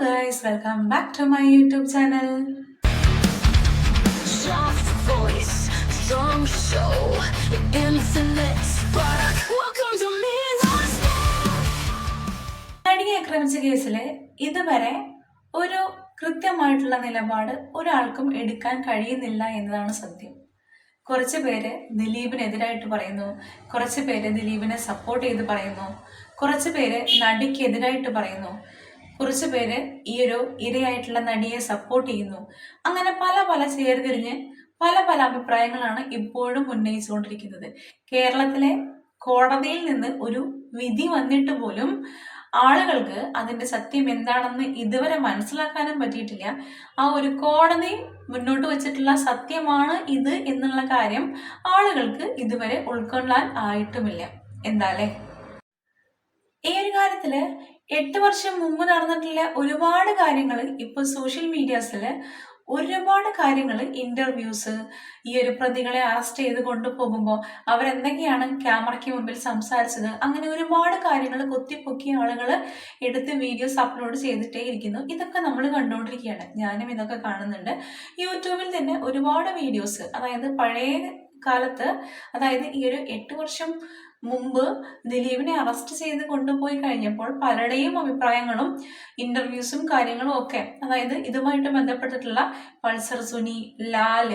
Guys welcome back to my YouTube channel നടിയെ ആക്രമിച്ച കേസിൽ ഇതുവരെ ഒരു കൃത്യമായിട്ടുള്ള നിലപാട് ഒരാൾക്കും എടുക്കാൻ കഴിയുന്നില്ല എന്നതാണ് സത്യം. കുറച്ച് പേര് ദിലീപിനെതിരായിട്ട് പറയുന്നു കുറച്ച് പേര് ദിലീപിനെ സപ്പോർട്ട് ചെയ്ത് പറയുന്നു കുറച്ച് പേര് നടിക്കെതിരായിട്ട് പറയുന്നു. കുറച്ച് പേര് ഈ ഒരു ഇരയായിട്ടുള്ള നടിയെ സപ്പോർട്ട് ചെയ്യുന്നു. അങ്ങനെ പല പല ചേർതിരിഞ്ഞ് പല പല അഭിപ്രായങ്ങളാണ് ഇപ്പോഴും ഉന്നയിച്ചുകൊണ്ടിരിക്കുന്നത്. കേരളത്തിലെ കോടതിയിൽ നിന്ന് ഒരു വിധി വന്നിട്ട് പോലും ആളുകൾക്ക് അതിന്റെ സത്യം എന്താണെന്ന് ഇതുവരെ മനസ്സിലാക്കാനും പറ്റിയിട്ടില്ല. ആ ഒരു കോടതി മുന്നോട്ട് വെച്ചിട്ടുള്ള സത്യമാണ് ഇത് എന്നുള്ള കാര്യം ആളുകൾക്ക് ഇതുവരെ ഉൾക്കൊള്ളാൻ ആയിട്ടുമില്ല. എന്താലേ ഈ ഒരു കാര്യത്തിൽ എട്ട് വർഷം മുമ്പ് നടന്നിട്ടുള്ള ഒരുപാട് കാര്യങ്ങൾ ഇപ്പൊ സോഷ്യൽ മീഡിയാസിൽ ഒരുപാട് കാര്യങ്ങൾ ഇന്റർവ്യൂസ് ഈ ഒരു പ്രതികളെ അറസ്റ്റ് ചെയ്ത് കൊണ്ടുപോകുമ്പോൾ അവരെന്തൊക്കെയാണ് ക്യാമറയ്ക്ക് മുമ്പിൽ സംസാരിച്ചത്? അങ്ങനെ ഒരുപാട് കാര്യങ്ങൾ കൊത്തിപ്പൊക്കി ആളുകൾ എടുത്ത് വീഡിയോസ് അപ്ലോഡ് ചെയ്തിട്ടേ ഇരിക്കുന്നു. ഇതൊക്കെ നമ്മൾ കണ്ടുകൊണ്ടിരിക്കുകയാണ്. ഞാനും ഇതൊക്കെ കാണുന്നുണ്ട്. യൂട്യൂബിൽ തന്നെ ഒരുപാട് വീഡിയോസ് അതായത് പഴയ കാലത്ത് അതായത് ഈ ഒരു എട്ട് വർഷം മുമ്പ് ദിലീപിനെ അറസ്റ്റ് ചെയ്ത് കൊണ്ടുപോയി കഴിഞ്ഞപ്പോൾ പലരുടെയും അഭിപ്രായങ്ങളും ഇന്റർവ്യൂസും കാര്യങ്ങളും ഒക്കെ അതായത് ഇതുമായിട്ട് ബന്ധപ്പെട്ടിട്ടുള്ള പൾസർ സുനി ലാൽ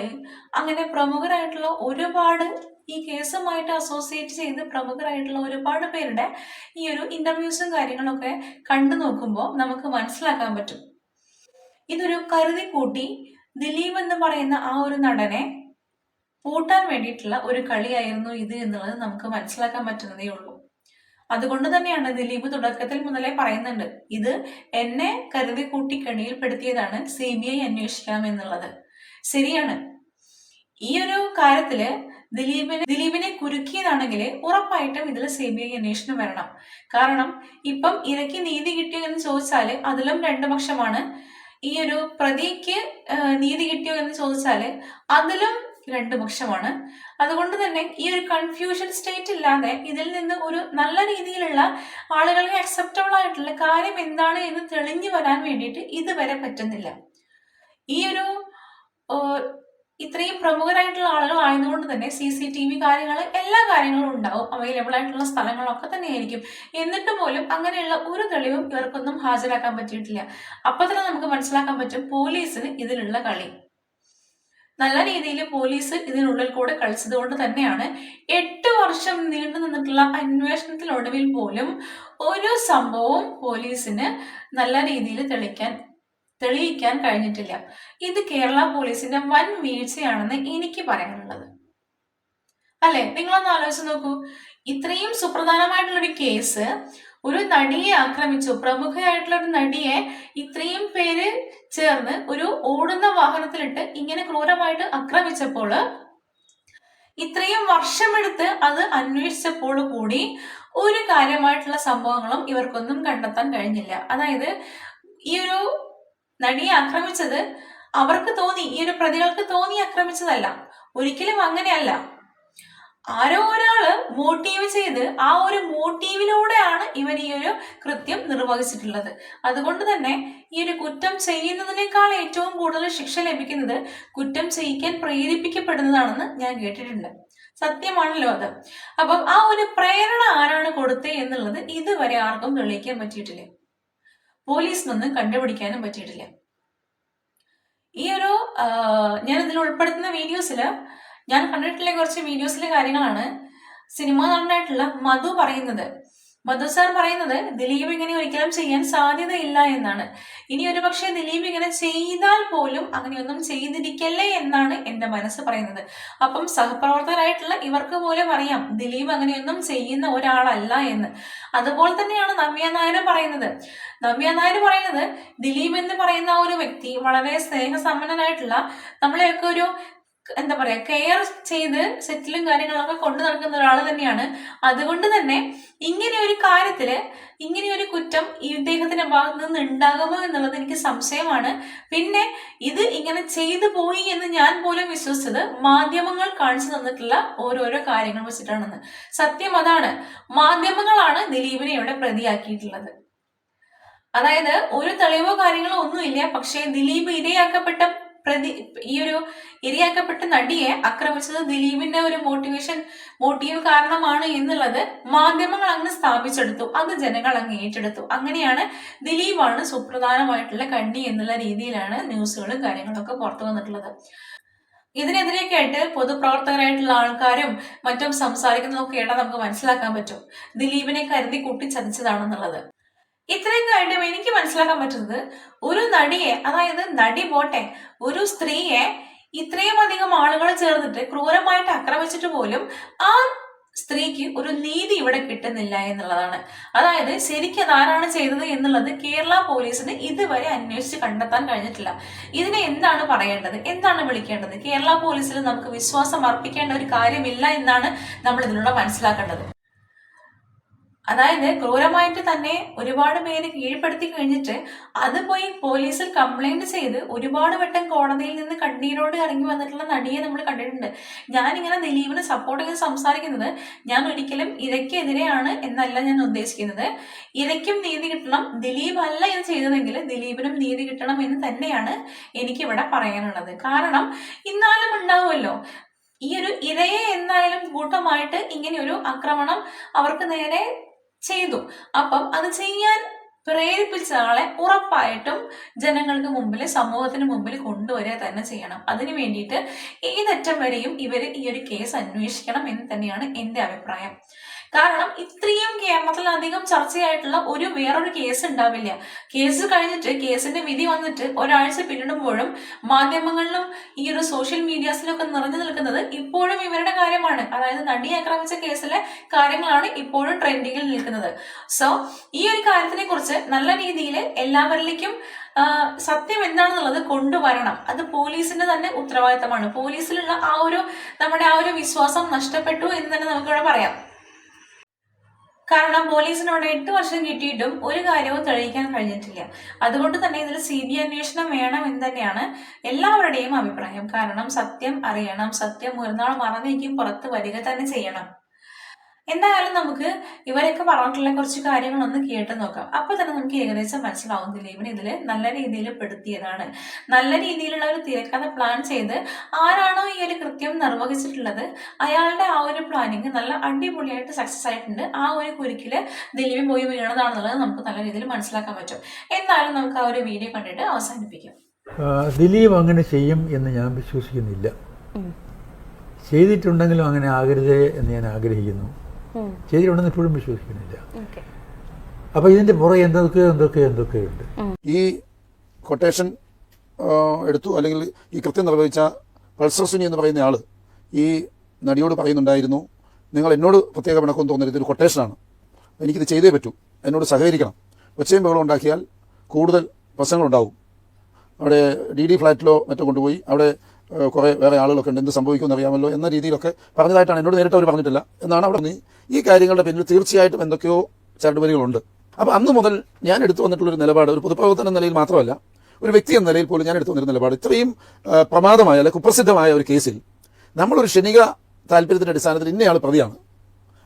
അങ്ങനെ പ്രമുഖരായിട്ടുള്ള ഒരുപാട് ഈ കേസുമായിട്ട് അസോസിയേറ്റ് ചെയ്ത് പ്രമുഖരായിട്ടുള്ള ഒരുപാട് പേരുടെ ഈ ഒരു ഇന്റർവ്യൂസും കാര്യങ്ങളൊക്കെ കണ്ടു നോക്കുമ്പോൾ നമുക്ക് മനസ്സിലാക്കാൻ പറ്റും. ഇതൊരു കരുതി കൂട്ടി ദിലീപ് എന്ന് പറയുന്ന ആ ഒരു നടനെ പൂട്ടാൻ വേണ്ടിയിട്ടുള്ള ഒരു കളിയായിരുന്നു ഇത് എന്നുള്ളത് നമുക്ക് മനസ്സിലാക്കാൻ പറ്റുന്നതേ ഉള്ളൂ. അതുകൊണ്ട് തന്നെയാണ് ദിലീപ് തുടക്കത്തിൽ മുതലേ പറയുന്നുണ്ട് ഇത് എന്നെ കരുതി കൂട്ടി കെണിയിൽപ്പെടുത്തിയതാണ് സി ബി ഐ അന്വേഷിക്കാം എന്നുള്ളത്. ശരിയാണ്. ഈ ഒരു കാര്യത്തിൽ ദിലീപിനെ ദിലീപിനെ കുരുക്കിയതാണെങ്കിൽ ഉറപ്പായിട്ടും ഇതിൽ സി ബി ഐ അന്വേഷണം വരണം. കാരണം ഇപ്പം ഇരയ്ക്ക് നീതി കിട്ടിയോ എന്ന് ചോദിച്ചാൽ അതിലും രണ്ടു പക്ഷമാണ് ഈ ഒരു പ്രതിക്ക് നീതി കിട്ടിയോ എന്ന് ചോദിച്ചാൽ അതിലും രണ്ടു പക്ഷമാണ് അതുകൊണ്ട് തന്നെ ഈ ഒരു കൺഫ്യൂഷൻ സ്റ്റേറ്റ് ഇല്ലാതെ ഇതിൽ നിന്ന് ഒരു നല്ല രീതിയിലുള്ള ആളുകൾക്ക് അക്സെപ്റ്റബിൾ ആയിട്ടുള്ള കാര്യം എന്താണ് എന്ന് തെളിഞ്ഞു വരാൻ വേണ്ടിയിട്ട് ഇതുവരെ പറ്റുന്നില്ല. ഈ ഒരു ഇത്രയും പ്രമുഖരായിട്ടുള്ള ആളുകൾ ആയതുകൊണ്ട് തന്നെ സി സി ടി വി കാര്യങ്ങൾ എല്ലാ കാര്യങ്ങളും ഉണ്ടാവും. അവൈലബിൾ ആയിട്ടുള്ള സ്ഥലങ്ങളൊക്കെ തന്നെ ആയിരിക്കും എന്നിട്ട് പോലും അങ്ങനെയുള്ള ഒരു തെളിവും ഇവർക്കൊന്നും ഹാജരാക്കാൻ പറ്റിയിട്ടില്ല. അപ്പൊ തന്നെ നമുക്ക് മനസ്സിലാക്കാൻ പറ്റും പോലീസിന് ഇതിലുള്ള കളി. നല്ല രീതിയിൽ പോലീസ് ഇതിനുള്ളിൽ കൂടെ കളിച്ചത് കൊണ്ട് തന്നെയാണ് എട്ട് വർഷം നീണ്ടു നിന്നിട്ടുള്ള അന്വേഷണത്തിനൊടുവിൽ പോലും ഒരു സംഭവവും പോലീസിന് നല്ല രീതിയിൽ തെളിക്കാൻ തെളിയിക്കാൻ കഴിഞ്ഞിട്ടില്ല. ഇത് കേരള പോലീസിന്റെ വൻ വീഴ്ചയാണെന്ന് എനിക്ക് പറയാനുള്ളത്. അല്ലെ? നിങ്ങളൊന്ന് ആലോചിച്ച് നോക്കൂ. ഇത്രയും സുപ്രധാനമായിട്ടുള്ള ഒരു കേസ് ഒരു നടിയെ ആക്രമിച്ചു. പ്രമുഖയായിട്ടുള്ള ഒരു നടിയെ ഇത്രയും പേര് ചേർന്ന് ഒരു ഓടുന്ന വാഹനത്തിലിട്ട് ഇങ്ങനെ ക്രൂരമായിട്ട് ആക്രമിച്ചപ്പോൾ ഇത്രയും വർഷമെടുത്ത് അത് അന്വേഷിച്ചപ്പോൾ കൂടി ഒരു കാര്യമായിട്ടുള്ള സംഭവങ്ങളും ഇവർക്കൊന്നും കണ്ടെത്താൻ കഴിഞ്ഞില്ല. അതായത് ഈ ഒരു നടിയെ ആക്രമിച്ചത് അവർക്ക് തോന്നി ഈ ഒരു പ്രതികൾക്ക് തോന്നി ആക്രമിച്ചതല്ല. ഒരിക്കലും അങ്ങനെയല്ല. ആരോ ഒരാൾ മോട്ടീവ് ചെയ്ത് ആ ഒരു മോട്ടീവിലൂടെയാണ് ഇവർ ഈ ഒരു കൃത്യം നിർവഹിച്ചിട്ടുള്ളത്. അതുകൊണ്ട് തന്നെ ഈ ഒരു കുറ്റം ചെയ്യുന്നതിനേക്കാൾ ഏറ്റവും കൂടുതൽ ശിക്ഷ ലഭിക്കുന്നത് കുറ്റം ചെയ്യിക്കാൻ പ്രേരിപ്പിക്കപ്പെടുന്നതാണെന്ന് ഞാൻ കേട്ടിട്ടുണ്ട്. സത്യമാണല്ലോ അത്. അപ്പം ആ ഒരു പ്രേരണ ആരാണ് കൊടുത്തത് എന്നുള്ളത് ഇതുവരെ ആർക്കും തെളിയിക്കാൻ പറ്റിയിട്ടില്ല. പോലീസിനൊന്നും കണ്ടുപിടിക്കാനും പറ്റിയിട്ടില്ല. ഈ ഒരു ഞാൻ ഇതിൽ ഉൾപ്പെടുത്തുന്ന വീഡിയോസിൽ ഞാൻ കണ്ടിട്ടുള്ള കുറച്ച് വീഡിയോസിലെ കാര്യങ്ങളാണ്. സിനിമ നടനായിട്ടുള്ള മധു പറയുന്നത്. മധു സാർ പറയുന്നത് ദിലീപ് ഇങ്ങനെ ഒരിക്കലും ചെയ്യാൻ സാധ്യതയില്ല എന്നാണ്. ഇനി ഒരു പക്ഷേ ദിലീപ് ഇങ്ങനെ ചെയ്താൽ പോലും അങ്ങനെയൊന്നും ചെയ്തിരിക്കല്ലേ എന്നാണ് എന്റെ മനസ്സ് പറയുന്നത്. അപ്പം സഹപ്രവർത്തകരായിട്ടുള്ള ഇവർക്ക് പോലും അറിയാം ദിലീപ് അങ്ങനെയൊന്നും ചെയ്യുന്ന ഒരാളല്ല എന്ന്. അതുപോലെ തന്നെയാണ് നവ്യ നായർ പറയുന്നത്. നവ്യ നായർ പറയുന്നത് ദിലീപ് എന്ന് പറയുന്ന ഒരു വ്യക്തി വളരെ സ്നേഹസമ്പന്നനായിട്ടുള്ള നമ്മളെയൊക്കെ ഒരു എന്താ പറയാ കെയർ ചെയ്ത് സെറ്റിലും കാര്യങ്ങളൊക്കെ കൊണ്ടു നടക്കുന്ന ഒരാൾ തന്നെയാണ്. അതുകൊണ്ട് തന്നെ ഇങ്ങനെ ഒരു കാര്യത്തിൽ ഇങ്ങനെ ഒരു കുറ്റം ഇദ്ദേഹത്തിന്റെ ഭാഗത്ത് നിന്ന് ഉണ്ടാകുമോ എന്നുള്ളത് എനിക്ക് സംശയമാണ്. പിന്നെ ഇത് ഇങ്ങനെ ചെയ്തു പോയി എന്ന് ഞാൻ പോലും വിശ്വസിച്ചത് മാധ്യമങ്ങൾ കാണിച്ചു തന്നിട്ടുള്ള ഓരോരോ കാര്യങ്ങൾ വെച്ചിട്ടാണെന്ന്. സത്യം അതാണ്. മാധ്യമങ്ങളാണ് ദിലീപിനെ ഇവിടെ പ്രതിയാക്കിയിട്ടുള്ളത്. അതായത് ഒരു തെളിവോ കാര്യങ്ങളോ ഒന്നുമില്ല പക്ഷേ ദിലീപ് ഇരയാക്കപ്പെട്ട പ്രതി ഈ ഒരു ഇരയാക്കപ്പെട്ട നടിയെ ആക്രമിച്ചത് ദിലീപിന്റെ ഒരു മോട്ടിവേഷൻ മോട്ടീവ് കാരണമാണ് എന്നുള്ളത് മാധ്യമങ്ങൾ അങ്ങ് സ്ഥാപിച്ചെടുത്തു. അത് ജനങ്ങൾ അങ്ങ് ഏറ്റെടുത്തു. അങ്ങനെയാണ് ദിലീപാണ് സുപ്രധാനമായിട്ടുള്ള കണ്ണി എന്നുള്ള രീതിയിലാണ് ന്യൂസുകളും കാര്യങ്ങളൊക്കെ പുറത്തു വന്നിട്ടുള്ളത്. ഇതിനെതിരെയൊക്കെ ആയിട്ട് പൊതുപ്രവർത്തകരായിട്ടുള്ള ആൾക്കാരും മറ്റും സംസാരിക്കുന്നതൊക്കെ ആയിട്ട് നമുക്ക് മനസ്സിലാക്കാൻ പറ്റും. ദിലീപിനെ കരുതി കൂട്ടി ചതിച്ചതാണെന്നുള്ളത് ഇത്രയും കഴിഞ്ഞ എനിക്ക് മനസ്സിലാക്കാൻ പറ്റുന്നത് ഒരു നടിയെ അതായത് നടി പോട്ടെ ഒരു സ്ത്രീയെ ഇത്രയും അധികം ആളുകൾ ചേർന്നിട്ട് ക്രൂരമായിട്ട് ആക്രമിച്ചിട്ട് പോലും ആ സ്ത്രീക്ക് ഒരു നീതി ഇവിടെ കിട്ടുന്നില്ല എന്നുള്ളതാണ്. അതായത് ശരിക്കും ആരാണ് ചെയ്തത് എന്നുള്ളത് കേരള പോലീസിന് ഇതുവരെ അന്വേഷിച്ച് കണ്ടെത്താൻ കഴിഞ്ഞിട്ടില്ല. ഇതിനെ എന്താണ് പറയേണ്ടത്? എന്താണ് വിളിക്കേണ്ടത്? കേരള പോലീസിൽ നമുക്ക് വിശ്വാസം അർപ്പിക്കേണ്ട ഒരു കാര്യമില്ല എന്നാണ് നമ്മൾ ഇതിലൂടെ മനസ്സിലാക്കേണ്ടത്. അതായത് ക്രൂരമായിട്ട് തന്നെ ഒരുപാട് പേര് കീഴ്പ്പെടുത്തി കഴിഞ്ഞിട്ട് അത് പോയി പോലീസിൽ കംപ്ലൈന്റ് ചെയ്ത് ഒരുപാട് വട്ടം കോടതിയിൽ നിന്ന് കണ്ണീരോട് ഇറങ്ങി വന്നിട്ടുള്ള നടിയെ നമ്മൾ കണ്ടിട്ടുണ്ട്. ഞാനിങ്ങനെ ദിലീപിന് സപ്പോർട്ട് ചെയ്ത് സംസാരിക്കുന്നത് ഞാൻ ഒരിക്കലും ഇരയ്ക്കെതിരെയാണ് എന്നല്ല ഞാൻ ഉദ്ദേശിക്കുന്നത്. ഇരയ്ക്കും നീതി കിട്ടണം ദിലീപ് അല്ല ഇത് ചെയ്തതെങ്കിൽ ദിലീപിനും നീതി കിട്ടണം എന്ന് തന്നെയാണ് എനിക്കിവിടെ പറയാനുള്ളത്. കാരണം ഇന്നാലും ഉണ്ടാവുമല്ലോ. ഈ ഒരു ഇരയെ എന്തായാലും കൂട്ടമായിട്ട് ഇങ്ങനെ ഒരു ആക്രമണം അവർക്ക് നേരെ ചെയ്തു. അപ്പം അത് ചെയ്യാൻ പ്രേരിപ്പിച്ച ആളെ ഉറപ്പായിട്ടും ജനങ്ങൾക്ക് മുമ്പിൽ സമൂഹത്തിന് മുമ്പിൽ കൊണ്ടുവരിക തന്നെ ചെയ്യണം. അതിനു വേണ്ടിയിട്ട് ഏതറ്റം വരെയും ഇവർ ഈ ഒരു കേസ് അന്വേഷിക്കണം എന്ന് തന്നെയാണ് എന്റെ അഭിപ്രായം. കാരണം ഇത്രയും കേരളത്തിൽ അധികം ചർച്ചയായിട്ടുള്ള ഒരു വേറൊരു കേസ് ഉണ്ടാവില്ല. കേസ് കഴിഞ്ഞിട്ട് കേസിന്റെ വിധി വന്നിട്ട് ഒരാഴ്ച പിന്നിടുമ്പോഴും മാധ്യമങ്ങളിലും ഈ ഒരു സോഷ്യൽ മീഡിയാസിലൊക്കെ നിറഞ്ഞു നിൽക്കുന്നത് ഇപ്പോഴും ഇവരുടെ കാര്യമാണ്. അതായത് നടിയെ ആക്രമിച്ച കേസിലെ കാര്യങ്ങളാണ് ഇപ്പോഴും ട്രെൻഡിങ്ങിൽ നിൽക്കുന്നത്. സോ ഈ ഒരു കാര്യത്തിനെ കുറിച്ച് നല്ല രീതിയിൽ എല്ലാവരിലേക്കും സത്യം എന്താണെന്നുള്ളത് കൊണ്ടുവരണം. അത് പോലീസിന്റെ തന്നെ ഉത്തരവാദിത്തമാണ്. പോലീസിലുള്ള ആ ഒരു നമ്മുടെ ആ ഒരു വിശ്വാസം നഷ്ടപ്പെട്ടു എന്ന് തന്നെ നമുക്കിവിടെ പറയാം. കാരണം പോലീസിനോട് എട്ട് വർഷം കിട്ടിയിട്ടും ഒരു കാര്യവും തെളിയിക്കാൻ കഴിഞ്ഞിട്ടില്ല. അതുകൊണ്ട് തന്നെ ഇതിൽ സി ബി അന്വേഷണം വേണം എന്ന് തന്നെയാണ് എല്ലാവരുടെയും അഭിപ്രായം. കാരണം സത്യം അറിയണം സത്യം ഒരുനാൾ മറന്നേക്കും പുറത്ത് വരിക തന്നെ ചെയ്യണം. എന്തായാലും നമുക്ക് ഇവരൊക്കെ പറഞ്ഞിട്ടുള്ള കുറച്ച് കാര്യങ്ങളൊന്ന് കേട്ട് നോക്കാം. അപ്പൊ തന്നെ നമുക്ക് ഏകദേശം മനസ്സിലാവും ദിലീപിന് ഇതിൽ നല്ല രീതിയിൽ പെടുത്തിയതാണ്. നല്ല രീതിയിലുള്ള ഒരു തിരക്കഥ പ്ലാൻ ചെയ്ത് ആരാണോ ഈ ഒരു കൃത്യം നിർവഹിച്ചിട്ടുള്ളത് അയാളുടെ ആ ഒരു പ്ലാനിങ് നല്ല അടിപൊളിയായിട്ട് സക്സസ് ആയിട്ടുണ്ട്. ആ ഒരു കുരുക്കിൽ ദിലീപ് പോയി വീണതാണെന്നുള്ളത് നമുക്ക് നല്ല രീതിയിൽ മനസ്സിലാക്കാൻ പറ്റും. എന്തായാലും നമുക്ക് ആ ഒരു വീഡിയോ കണ്ടിട്ട് അവസാനിപ്പിക്കാം. ദിലീപ് അങ്ങനെ ചെയ്യും എന്ന് ഞാൻ വിശ്വസിക്കുന്നില്ല. ചെയ്തിട്ടുണ്ടെങ്കിലും അങ്ങനെ ആകരുതേ എന്ന് ഞാൻ ആഗ്രഹിക്കുന്നു. ചെയ്തിട്ടുണ്ടെന്ന് ഇപ്പോഴും വിശ്വസിക്കുന്നില്ല. അപ്പോൾ ഇതിന്റെ പുറകെ എന്തൊക്കെ എന്തൊക്കെ എന്തൊക്കെയുണ്ട് ഈ കൊട്ടേഷൻ എടുത്തു അല്ലെങ്കിൽ ഈ കൃത്യം നിർവഹിച്ച പൾസർ സുനി എന്ന് പറയുന്ന ആൾ ഈ നടിയോട് പറയുന്നുണ്ടായിരുന്നു നിങ്ങൾ എന്നോട് പ്രത്യേക പിണക്കം തോന്നരുത് ഇതൊരു കൊട്ടേഷനാണ്. എനിക്കിത് ചെയ്തേ പറ്റൂ. എന്നോട് സഹകരിക്കണം. ഒച്ചയും ബഹളം ഉണ്ടാക്കിയാൽ കൂടുതൽ പ്രശ്നങ്ങളുണ്ടാവും. അവിടെ ഡി ഡി ഫ്ലാറ്റിലോ മറ്റോ കൊണ്ടുപോയി അവിടെ കുറേ വേറെ ആളുകളൊക്കെ ഉണ്ട്. എന്ത് സംഭവിക്കുമെന്ന് അറിയാമല്ലോ എന്ന രീതിയിലൊക്കെ പറഞ്ഞതായിട്ടാണ് എന്നോട് നേരിട്ട് അവർ പറഞ്ഞിട്ടില്ല. എന്നാണ് അവിടെ ഈ കാര്യങ്ങളുടെ പിന്നിൽ തീർച്ചയായിട്ടും എന്തൊക്കെയോ ചരടുവലികളുണ്ട് അപ്പോൾ അന്ന് മുതൽ ഞാൻ എടുത്തു വന്നിട്ടുള്ള ഒരു നിലപാട് ഒരു പൊതുപ്രവർത്തന നിലയിൽ മാത്രമല്ല ഒരു വ്യക്തി എന്ന നിലയിൽ പോലും ഞാൻ എടുത്തു വന്നിരുന്ന നിലപാട്. ഇത്രയും പ്രമാദമായ അല്ലെങ്കിൽ കുപ്രസിദ്ധമായ ഒരു കേസിൽ നമ്മളൊരു ക്ഷണിക താല്പര്യത്തിന്റെ അടിസ്ഥാനത്തിൽ ഇന്നയാൾ പ്രതിയാണ്.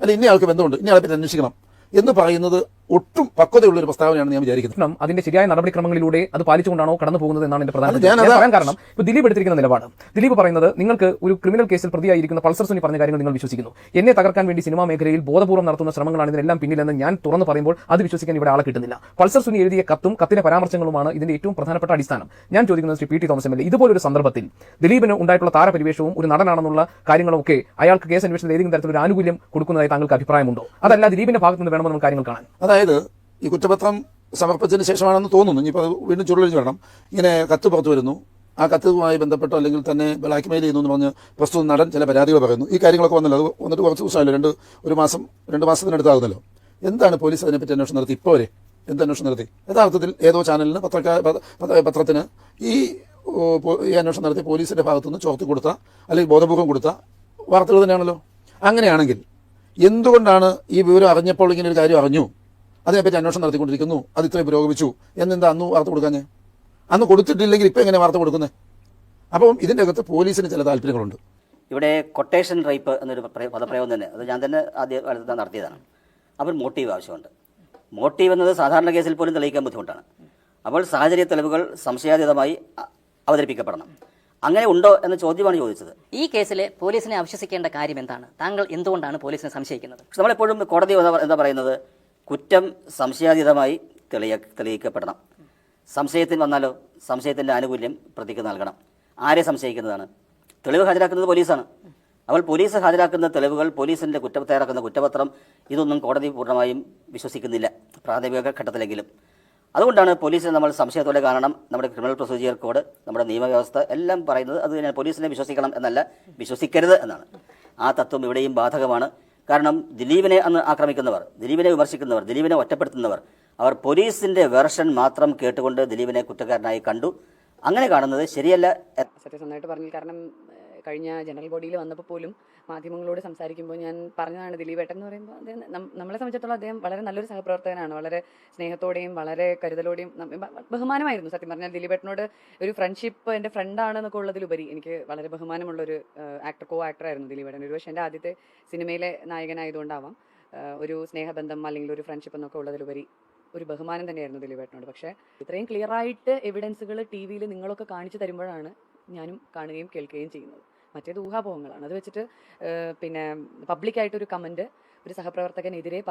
അല്ലെ ഇന്നയാൾക്ക് ബന്ധമുണ്ട്. ഇന്നയാളെ പിന്നെ അന്വേഷിക്കണം എന്ന് പറയുന്നത് ഒട്ടും പക്വതയുള്ള ഒരു പ്രസ്താവനയാണ് ഞാൻ വിചാരിക്കുന്നത് അതിന്റെ ശരിയായ നടപടിക്രമങ്ങളിലൂടെ അത് പാലിച്ചുകൊണ്ടാണോ കടന്നു പോകുന്നത് എന്നാണ് എന്റെ പ്രധാന കാരണം ഇപ്പൊ ദിലീപ് എടുത്തിരിക്കുന്ന നിലപാട്. ദിലീപ് പറയുന്നത് നിങ്ങൾക്ക് ഒരു ക്രിമിനൽ കേസിൽ പ്രതിയായിരിക്കുന്ന പൾസർ സുനി പറഞ്ഞ കാര്യങ്ങൾ നിങ്ങൾ വിശ്വസിക്കുന്നു. എന്നെ തകർക്കാൻ വേണ്ടി സിനിമാ മേഖലയിൽ ബോധപൂർവം നടത്തുന്ന ശ്രമങ്ങളാണ് ഇതിനെല്ലാം പിന്നിലെന്ന് ഞാൻ തുറന്നു പറയുമ്പോൾ അത് വിശ്വസിക്കാൻ ഇവിടെ ആളെ കിട്ടുന്നില്ല. പൾസർ സുനി എഴുതിയ കത്തും കത്തിന്റെ പരാമർശങ്ങളുമാണ് ഇതിന്റെ ഏറ്റവും പ്രധാനപ്പെട്ട അടിസ്ഥാനം. ഞാൻ ചോദിക്കുന്നത് Shri P T Thomas M L ഇതുപോലൊരു സന്ദർഭത്തിൽ ദിലീപിന് ഉണ്ടായിട്ടുള്ള താരപരിവേഷവും ഒരു നടനാണെന്നുള്ള കാര്യങ്ങളൊക്കെ അയാൾക്ക് കേസ് അന്വേഷണത്തിൽ ഏതെങ്കിലും തരത്തിലൊരു ആനുകൂല്യം കൊടുക്കുന്നതായി താങ്കൾക്ക് അഭിപ്രായമുണ്ടോ? അതല്ല ദിലീപിന്റെ ഭാഗത്ത് നിന്ന് വേണമെന്ന് കാര്യങ്ങൾ കാണാൻ. അതായത് ഈ കുറ്റപത്രം സമർപ്പിച്ചതിന് ശേഷമാണെന്ന് തോന്നുന്നു. ഇനിയിപ്പോൾ അത് വീണ്ടും ചുരുളഴിഞ്ഞ് വേണം ഇങ്ങനെ കത്ത് പുറത്തു വരുന്നു. ആ കത്തുമായി ബന്ധപ്പെട്ടോ അല്ലെങ്കിൽ തന്നെ ബ്ലാക്ക് മെയിൽ ചെയ്യുന്നു എന്ന് പറഞ്ഞ് പ്രസ്തുത നടൻ ചില പരാതികൾ പറയുന്നു. ഈ കാര്യങ്ങളൊക്കെ വന്നല്ലോ. അത് വന്നിട്ട് കുറച്ച് ദിവസമായല്ലോ. രണ്ട് ഒരു മാസം രണ്ട് മാസത്തിനടുത്താകുന്നല്ലോ എന്താണ് പോലീസ് അതിനെപ്പറ്റി അന്വേഷണം നടത്തി? ഇപ്പോൾ വരെ എന്ത് അന്വേഷണം നടത്തി? യഥാർത്ഥത്തിൽ ഏതോ ചാനലിന് പത്രക്കാ പ- പ- പത്രത്തിന് ഈ ഈ അന്വേഷണം നടത്തി പോലീസിന്റെ ഭാഗത്തുനിന്ന് ചോർത്തി കൊടുത്ത അല്ലെങ്കിൽ ബോധപൂർവം കൊടുത്ത വാർത്തകൾ തന്നെയാണല്ലോ. അങ്ങനെയാണെങ്കിൽ എന്തുകൊണ്ടാണ് ഈ വിവരം അറിഞ്ഞപ്പോൾ ഇങ്ങനെ ഒരു കാര്യം അറിഞ്ഞു? അതിനെപ്പറ്റി അന്വേഷണം നടത്തിക്കൊണ്ടിരിക്കുന്നു. അത് ഇത്രയും പുരോഗമിച്ചു. എന്നെന്താ അന്ന് വാർത്ത കൊടുക്കാഞ്ഞേ? അന്ന് കൊടുത്തിട്ടില്ലെങ്കിൽ ഇപ്പം എങ്ങനെ വാർത്ത കൊടുക്കുന്നത് അപ്പം ഇതിന്റെ അകത്ത് പോലീസിന് ചില താല്പര്യങ്ങളുണ്ട്. ഇവിടെ കൊട്ടേഷൻ റേപ്പ് എന്നൊരു പ്ര- പദപ്രയോഗം തന്നെ. അത് ഞാൻ തന്നെ ആദ്യ കാലത്ത് നടത്തിയതാണ്. അവർ മോട്ടീവ് ആവശ്യമുണ്ട്. മോട്ടീവ് എന്നത് സാധാരണ കേസിൽ പോലും തെളിയിക്കാൻ ബുദ്ധിമുട്ടാണ്. അപ്പോൾ സാഹചര്യ തെളിവുകൾ സംശയാതീതമായി അവതരിപ്പിക്കപ്പെടണം. അങ്ങനെ ഉണ്ടോ എന്ന ചോദ്യമാണ് ചോദിച്ചത്. ഈ കേസിൽ പോലീസിനെ അവിശ്വസിക്കേണ്ട കാര്യം എന്താണ്? താങ്കൾ എന്തുകൊണ്ടാണ് പോലീസിനെ സംശയിക്കുന്നത്? നമ്മളെപ്പോഴും കോടതി എന്താ- എന്താ പറയുന്നത്? കുറ്റം സംശയാതീതമായി തെളിയ തെളിയിക്കപ്പെടണം. സംശയത്തിന് വന്നാലോ സംശയത്തിന്റെ ആനുകൂല്യം പ്രതിക്ക് നൽകണം. ആരെ സംശയിക്കുന്നതാണ്? തെളിവ് ഹാജരാക്കുന്നത് പോലീസാണ്. അപ്പോൾ പോലീസ് ഹാജരാക്കുന്ന തെളിവുകൾ പോലീസിന്റെ കുറ്റ തയ്യാറാക്കുന്ന കുറ്റപത്രം ഇതൊന്നും കോടതി പൂർണമായും വിശ്വസിക്കുന്നില്ല പ്രാഥമിക ഘട്ടത്തിലെങ്കിലും. അതുകൊണ്ടാണ് പോലീസിനെ നമ്മൾ സംശയത്തോടെ കാണണം. നമ്മുടെ ക്രിമിനൽ പ്രൊസീജിയർ കോഡ് നമ്മുടെ നിയമവ്യവസ്ഥ എല്ലാം പറയുന്നത് അത് പോലീസിനെ വിശ്വസിക്കണം എന്നല്ല വിശ്വസിക്കരുത് എന്നാണ്. ആ തത്വം ഇവിടെയും ബാധകമാണ്. കാരണം ദിലീപിനെ അന്ന് ആക്രമിക്കുന്നവർ ദിലീപിനെ വിമർശിക്കുന്നവർ ദിലീപിനെ ഒറ്റപ്പെടുത്തുന്നവർ അവർ പോലീസിന്റെ വെർഷൻ മാത്രം കേട്ടുകൊണ്ട് ദിലീപിനെ കുറ്റക്കാരനായി കണ്ടു. അങ്ങനെ കാണുന്നത് ശരിയല്ല സത്യസന്ധമായിട്ട് പറഞ്ഞു കാരണം കഴിഞ്ഞ ജനറൽ ബോഡിയിൽ വന്നപ്പോൾ പോലും മാധ്യമങ്ങളോട് സംസാരിക്കുമ്പോൾ ഞാൻ പറഞ്ഞതാണ് ദിലീപേട്ടൻ എന്ന് പറയുമ്പോൾ അദ്ദേഹം നമ്മളെ സംബന്ധിച്ചിടത്തോളം അദ്ദേഹം വളരെ നല്ലൊരു സഹപ്രവർത്തകനാണ്. വളരെ സ്നേഹത്തോടെയും വളരെ കരുതലോടെയും ബഹുമാനമായിരുന്നു സത്യം പറഞ്ഞാൽ ദിലീപേട്ടനോട് ഒരു ഫ്രണ്ട്ഷിപ്പ് എന്റെ ഫ്രണ്ടാണെന്നൊക്കെ ഉള്ളതിലുപരി എനിക്ക് വളരെ ബഹുമാനമുള്ള ഒരു ആക്ടർ കോ ആക്ടർ ആയിരുന്നു ദിലീപേട്ടൻ ഒരു പക്ഷേ എന്റെ ആദ്യത്തെ സിനിമയിലെ നായകനായതുകൊണ്ടാവാം ഒരു സ്നേഹബന്ധം അല്ലെങ്കിൽ ഒരു ഫ്രണ്ട്ഷിപ്പ് എന്നൊക്കെ ഉള്ളതിലുപരി ഒരു ബഹുമാനം തന്നെയായിരുന്നു ദിലീപേട്ടനോട് പക്ഷേ ഇത്രയും ക്ലിയർ ആയിട്ട് എവിഡൻസുകൾ ടി വിയിൽ നിങ്ങളൊക്കെ കാണിച്ചു തരുമ്പോഴാണ് ഞാനും കാണുകയും കേൾക്കുകയും ചെയ്യുന്നത്. മറ്റേത് ഊഹാപോഹങ്ങളാണ്. അത് വെച്ചിട്ട് പിന്നെ പബ്ലിക്കായിട്ടൊരു കമന്റ് ഒരു സഹപ്രവർത്തകനെതിരെ